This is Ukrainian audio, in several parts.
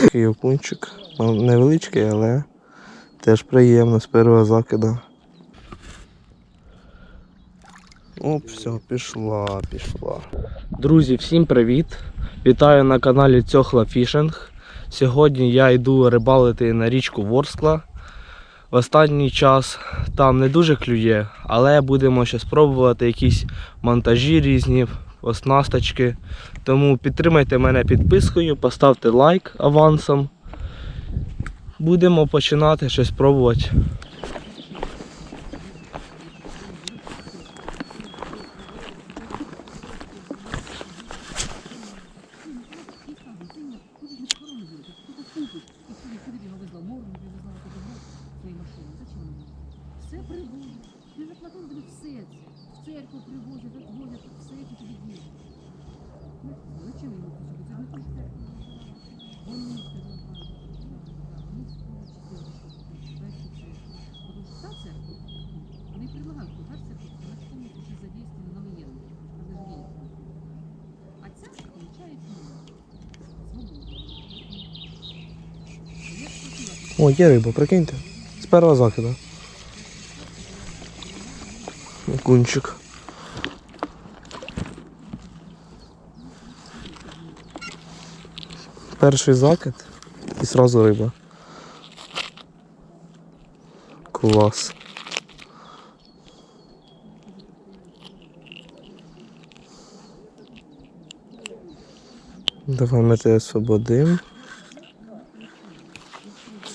Такий окунчик. Невеличкий, але теж приємно з першого закиду. Оп, все, пішла, пішла. Друзі, всім привіт! Вітаю на каналі Цьохла Фішинг. Сьогодні я йду рибалити на річку Ворскла. В останній час там не дуже клює, але будемо ще спробувати якісь монтажі різні, оснасточки. Тому підтримайте мене підпискою, поставте лайк авансом. Будемо починати щось пробувати. Все привозять. Ти ж на тобі все це. В церкву привозять, відвозять, все це тобі діє. Ну, Зачем йому кусок? Це ж не той церкві. Вони тебе Вони Потому что та церковь, они предлагают, что та церковь, она полностью сейчас задействована на военных, когда же денег нет. А церковь получает ну, свободу. Я спросила, О, є риба, прикиньте. З першого закиду. Окунчик. Перший закид і сразу риба. Клас. Давай ми тебе освободимо.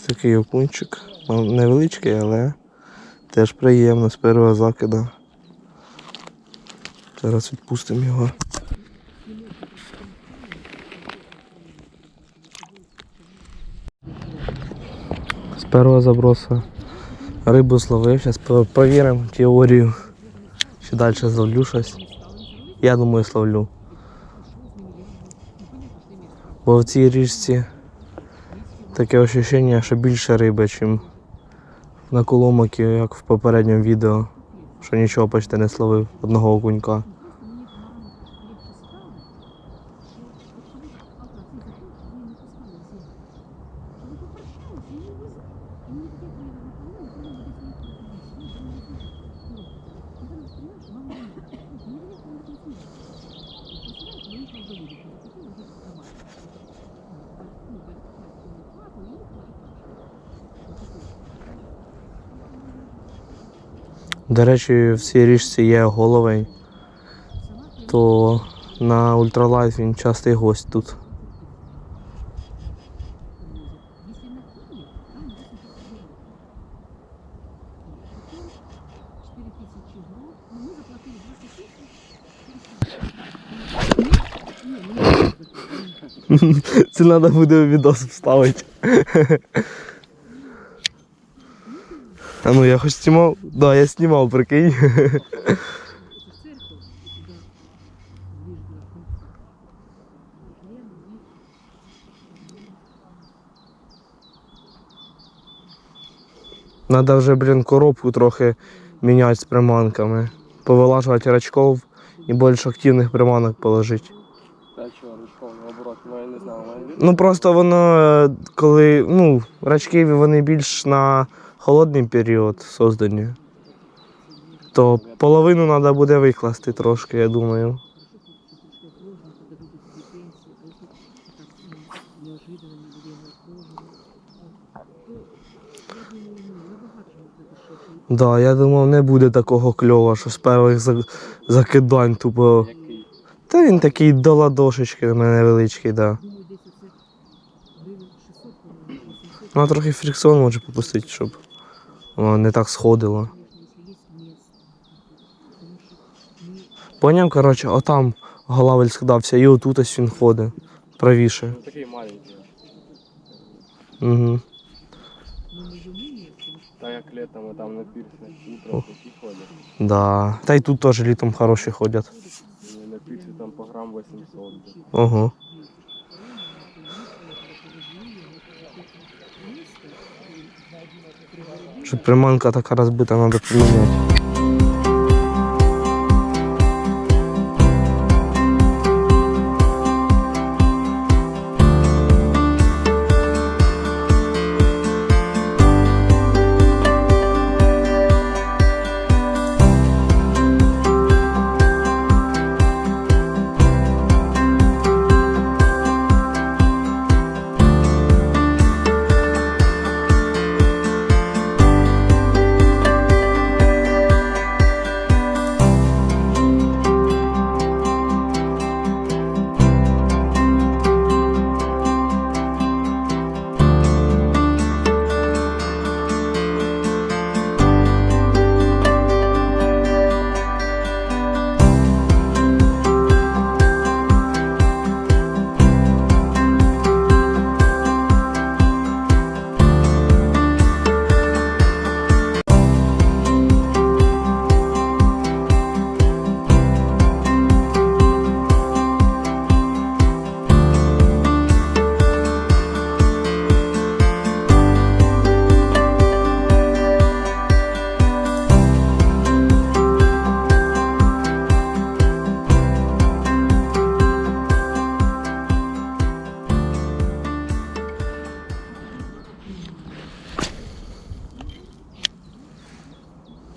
Такий окунчик. Невеличкий, але теж приємно з першого закиду. Зараз відпустимо його. З першого заброса рибу зловив. Зараз перевіримо теорію. Чи далі зловлю щось. Я думаю, словлю. Бо в цій річці таке ощущення, що більше риби, ніж на коломакі, як в попередньому відео, що нічого почти не словив одного окунька. До речі, в цій річці є головень, то на ультралайф він частий гость тут. Це треба буде відос вставити. А ну я хоч знімав? Да, я знімав, прикинь. Надо вже, блін, коробку трохи міняти з приманками. Повилажувати рачков і більш активних приманок положити. Та чого, ручком, наоборот, ну я не знаю, Ну просто воно, е, коли, ну, рачки вони більш на холодний період создані. То половину треба буде викласти трошки, я думаю. Да, я думав, не буде такого кльова, що з перших закидань тупо. Та він такий до ладошечки у мене невеличкий, да. Ну, трохи фрикціон може попустити, щоб воно не так сходило. Поняв, коротше, отам голавель скидався, і отут ось він ходить. Правіше. Ну такий маленький. Угу. Та як літом там на пірсі, утром такі ходять. Да. Та й тут теж літом хороші ходять. На пірсі там по грам 800. Ого. Щоб приманка така розбита, треба поміняти.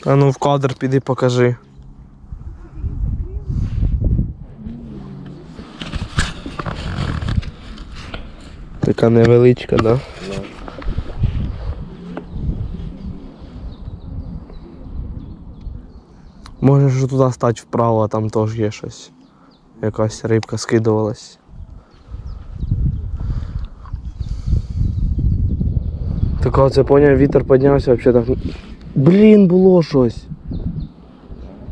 А ну в кадр піди покажи. Така невеличка, да? Да. Можеш туди стати вправо, а там теж є щось. Якась рибка скидувалась. Так оце поняв, вітер піднявся взагалі так. Блін, було щось.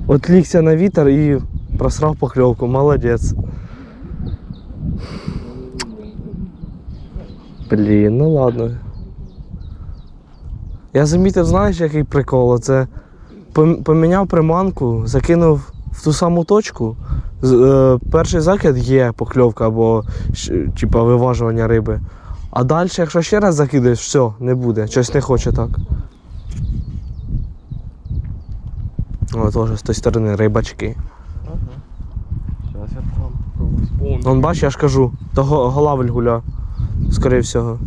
Отлігся на вітер і просрав покльовку, молодець. Блін, ну ладно. Я замітив, знаєш, який прикол? Це поміняв приманку, закинув в ту саму точку. Е, перший закид є покльовка або типа виважування риби. А далі, якщо ще раз закидаєш, все, не буде. Щось не хоче так. О, теж з тої сторони рибачки. Ага. Зараз я там пробую. Он бачиш, бач, я ж кажу, то го- голавль гуля. Скоріше всього.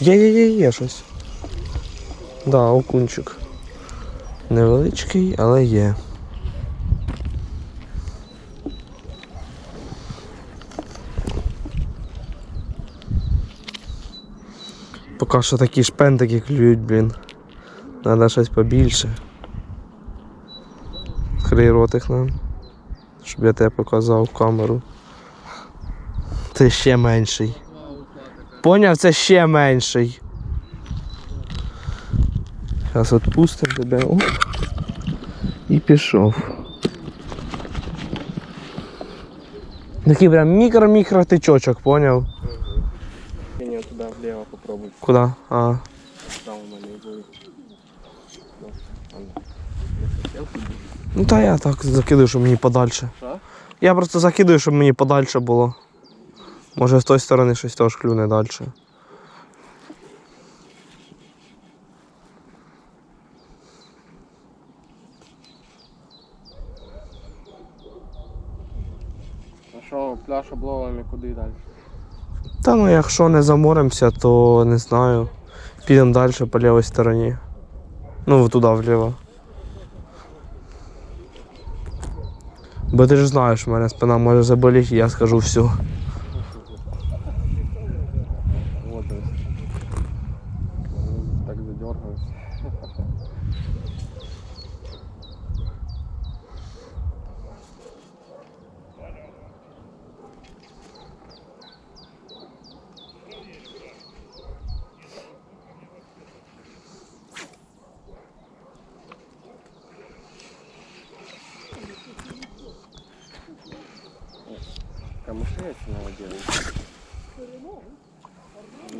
Є, є, є, є щось. Да, окунчик. Невеличкий, але є. Поки що такі шпентики клюють, блін. Надо щось побільше. Крий ротик нам. Щоб я тебе показав в камеру. Це ще менший. Поняв, це ще менший. Зараз відпустимо тебе. О. І пішов. Такий прям мікро-мікро тичочок, поняв? Ні, туди вліво попробуй. Куди? А. Там у мене буде. Ну та я так закидаю, щоб мені подальше. Що? Я просто закидаю, щоб мені подальше було. Може з тої сторони щось теж клюне далі. А що, пляж обловами куди далі? Та ну якщо не заморимося, то не знаю. Підемо далі по лівій стороні. Ну, туди вліво. Бо ти ж знаєш, в мене спина може заболіти, і я скажу все.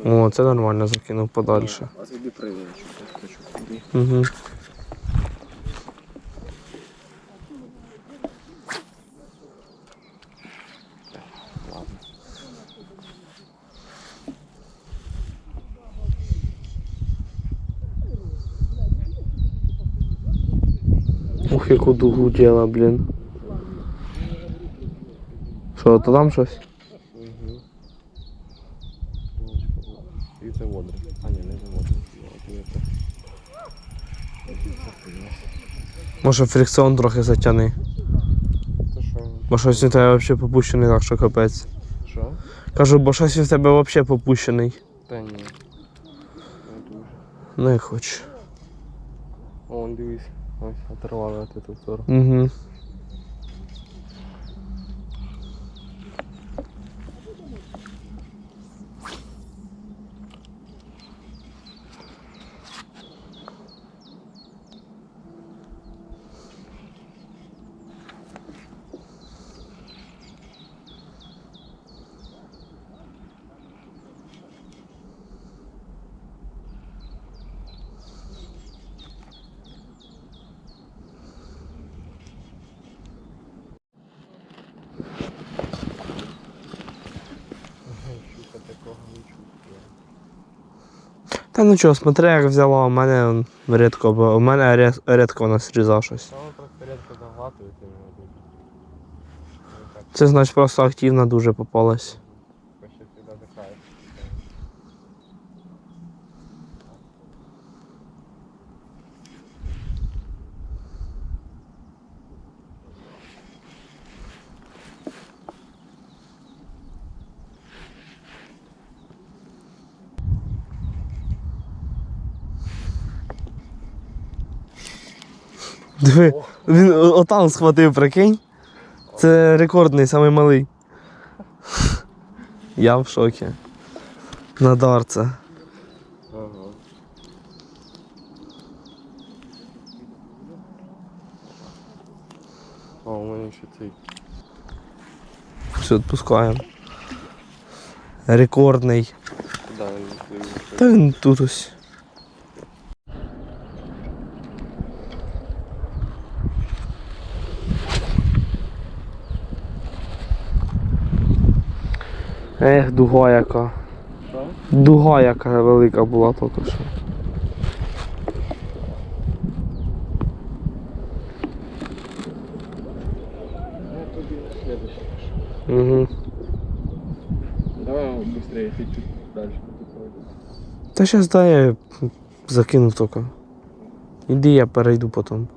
О, це нормально закинув подальше. А тобі хочу. Угу. Ух, яку дугу діла, блін. Що, то там щось? Угу. І це водри. А ні, не водри. Може фрикціон трохи затяни. Це що? Бо щось у тебе взагалі попущений, так що капець. Що? Кажу, бо щось у тебе взагалі попущений. Та ні. Не дуже. Ну як хоч. О, дивись. Ось, оторвали от эту сторону. Угу. Та ну чого, смотри, як взяла, у мене рідко, бо у мене рез- рідко вона срізав щось. Воно просто рідко заглатує, ти не Це значить просто активно дуже попалась. Диви, він о- отам схватив, прикинь. Це рекордний, самий малий. Я в шокі. На дарце. Ага. А, у мене ще цей. Все, відпускаємо. Рекордний. Стоїть? Та він тут ось. Ех, дуга яка. Що? Дуга яка велика була тільки що. Угу. Давай быстрее, ти чуть дальше. Та зараз дай я закину тільки. Іди, я перейду потім.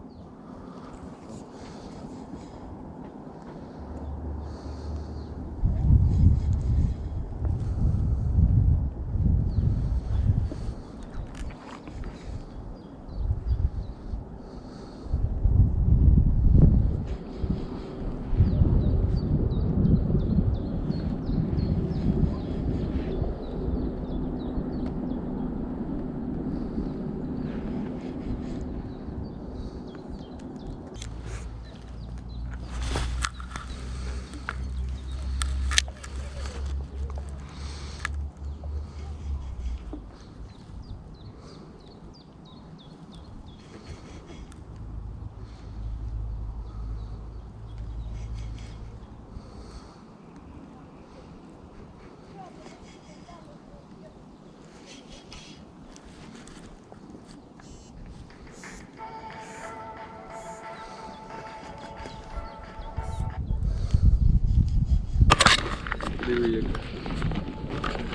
Диви як.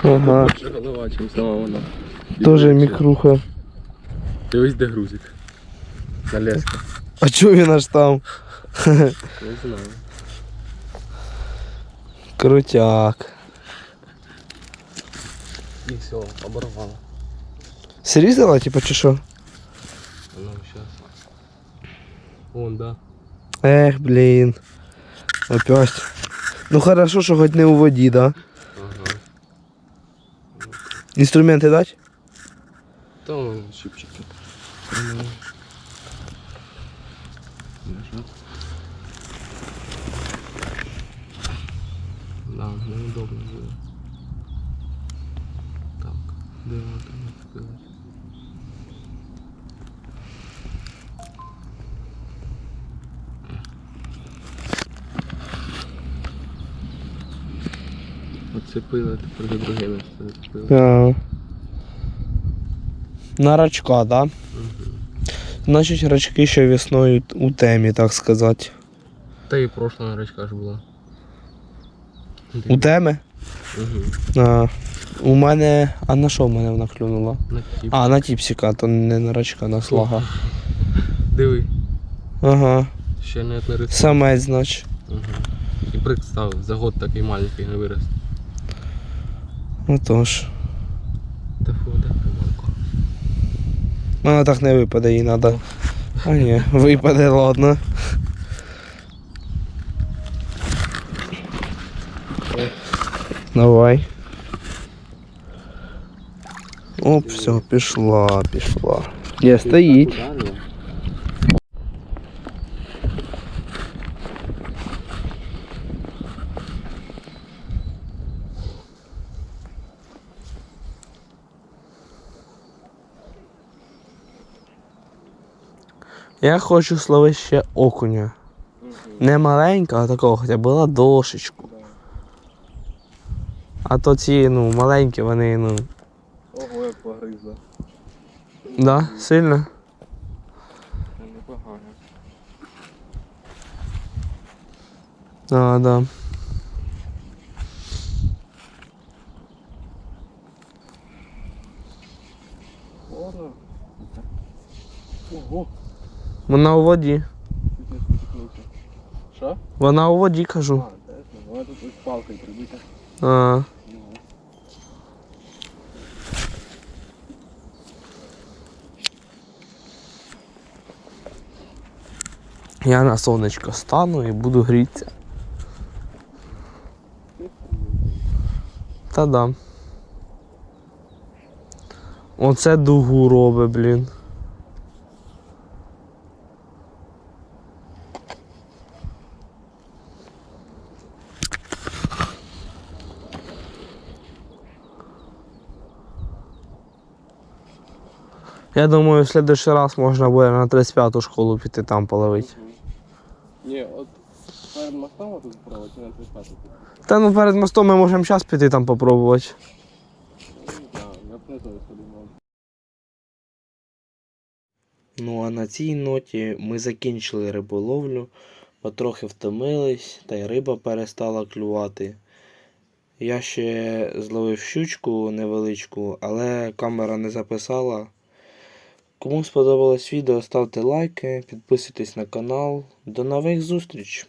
Ага. Більше голова, чим сама вона. І Тоже плечі. мікруха. Дивись, де грузик. На леску. А чого він аж там? Не знаю. Крутяк. І все, оборвало. Срізала, типа, чи що? Ну, сейчас. Вон, да. Ех, блін. Опять. Ну хорошо, що хоч не у воді, да? Ага. Інструменти дать? Там вон щипчики. Ну. Да, неудобно было. Так, де воно там відкрилось? Оцепила, тепер за друге місце зацепила. А. На рачка, да? Угу. Значить, рачки ще весною у темі, так сказати. Та і прошлая речка ж була. У темі? Угу. А. У мене. А на що в мене вона клюнула? На тіп. А, на тіпсіка, то не на рачка, на слага. Диви, Ага. ще не одна. Самець, значить. Угу. І представ, за год такий маленький не вирос. Отож. Та фу, де приманку. Вона так не випаде, їй треба. А ні, випаде, ладно. Давай. Оп, все, пішла, пішла. Є, стоїть. Я хочу словити ще окуня. Не маленького, а такого, хоча була дошечку. А то ці, ну, маленькі, вони, ну. Ого, як погризла. Да, сильно? Непогано. А, да. Вона у воді. чуть не. Що? Вона у воді кажу. А, теж не. Вона тут ось палкою прибита. А, Ну. я на сонечко стану і буду грітися. Та да. Оце дугу робить, блін. Я думаю, в следующий раз можна буде на 35-ту школу піти там половити. Ні, от перед мостом тут справа чи на 35 тут? Та ну перед мостом ми можемо зараз піти там попробувати. Я б не знаю, що думав. Ну а на цій ноті ми закінчили риболовлю, потрохи втомились, та й риба перестала клювати. Я ще зловив щучку невеличку, але камера не записала. Кому сподобалось відео, ставте лайки, підписуйтесь на канал. До нових зустріч!